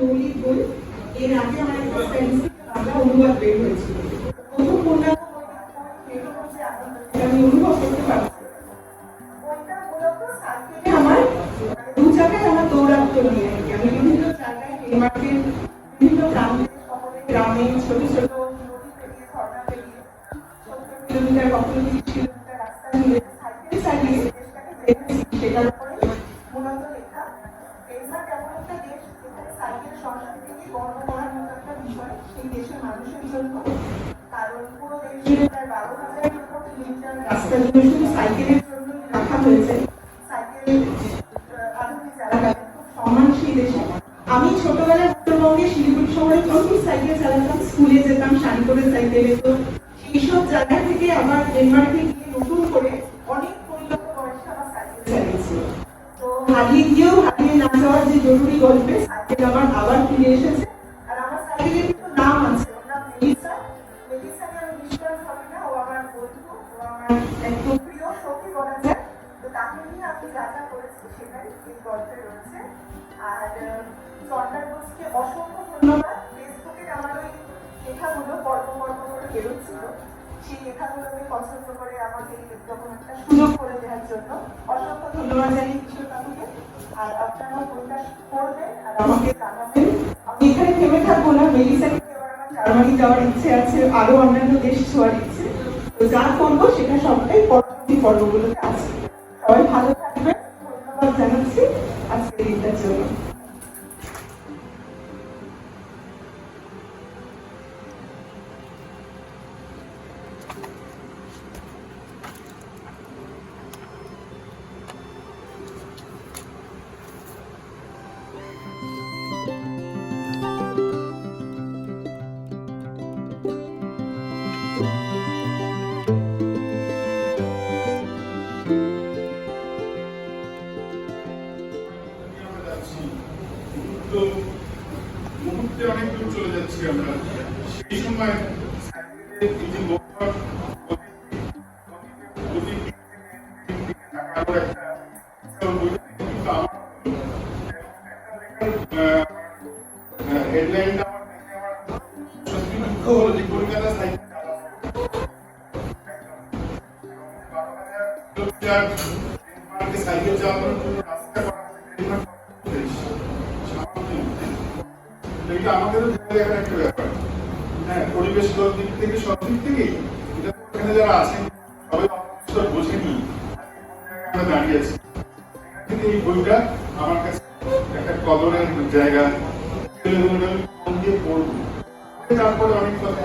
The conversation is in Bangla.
এর আগে আমার একটা ফ্রেন্ডস বাংলা অনুবাদ বের হয়েছিল। প্রথম পূর্ণাঙ্গ আমি অনুভব করতে পারছি ওইটা মূলত সার্কেলে আমার দু জায়গায় আমার দৌড়াত্ম নিয়ে আর কি। আমি বিভিন্ন জায়গায় ডেনমার্কের বিভিন্ন প্রান্তে, শহরে, গ্রামে, ছোট ছোট নদী পেরিয়ে ঝর্ণা পেরিয়ে সত্তর কিলোমিটার কখনো তিরিশ কিলোমিটার রাস্তা নিয়ে সাইকেল চালিয়ে সেটার উপরে মূলত লেখা এমন একটা দেশ যেখানে সাইকেল গর্ব করার মতো একটা বিষয়, সেই দেশের মানুষের জন্য। কারণ পুরো দেশ প্রায় বারো রাস্তা শুধু সাইকেলের জন্য রাখা হয়েছে। সাইকেল খুব সম্মানশীল দেশে। আমি ছোটবেলায় উত্তরবঙ্গে শিলিগুড়ি শহরে প্রচুর সাইকেল চালাতাম, স্কুলে যেতাম শাড়ি করে সাইকেলে তো এইসব জায়গা থেকে আমার ডেনমার্কে গিয়ে নতুন করে অনেক পরিণত বয়সে আমার সাইকেল চালিয়েছি তো হারিয়ে না যাওয়ার যে জরুরি গল্পে সাইকেল আমার আবার ফিরে এসেছে। আর আমার কিন্তু নাম আছে। অসংখ্য ধন্যবাদ। ফেসবুকে আমার ওই লেখাগুলো পর্ব পর্ব করে বেরোচ্ছিল। সেই লেখাগুলোকে পছন্দ করে আমাকে যখন একটা সুযোগ করে দেওয়ার জন্য অসংখ্য ধন্যবাদ জানাই কিশোর আর আপনারাও প্রকাশ করবেন আর আমাকে জানাবেন। আমি এখানে থেমে থাকব না আমার জার্মানি যাওয়ার ইচ্ছে আছে আরও অন্যান্য দেশ ছোঁয়ার ইচ্ছে। তো যা করব সেটা সবটাই পরবর্তী পর্বগুলোতে আছে। সবাই ভালো থাকবেন, ধন্যবাদ জানাচ্ছি আজকের দিনটার জন্য। তো মুহূর্তে অনেক দূর চলে যাচ্ছি আমরা। সময় এই যে লোকজন গতির দিক থেকে দিকে তাকানোর একটা বিশাল বৈশিষ্ট্য কিন্তু আমার হেডলাইনটা আমার দেখে আমার সত্যি দুঃখ হলো যে কলকাতা সাইকেল সাইকেল চালানোর রাস্তা তো এটা আমাদেরও দেখার একটা ব্যাপার। হ্যাঁ পরিবেশগত দিক থেকে, সব দিক থেকেই এটা এখানে যারা আছেন, সবাই অবশ্য বোঝেনি আমরা দাঁড়িয়ে আছি। কিন্তু এই বইটা আমার কাছে একটা কদরের জায়গা। মন দিয়ে পড়ব? তারপরে অনেক কথা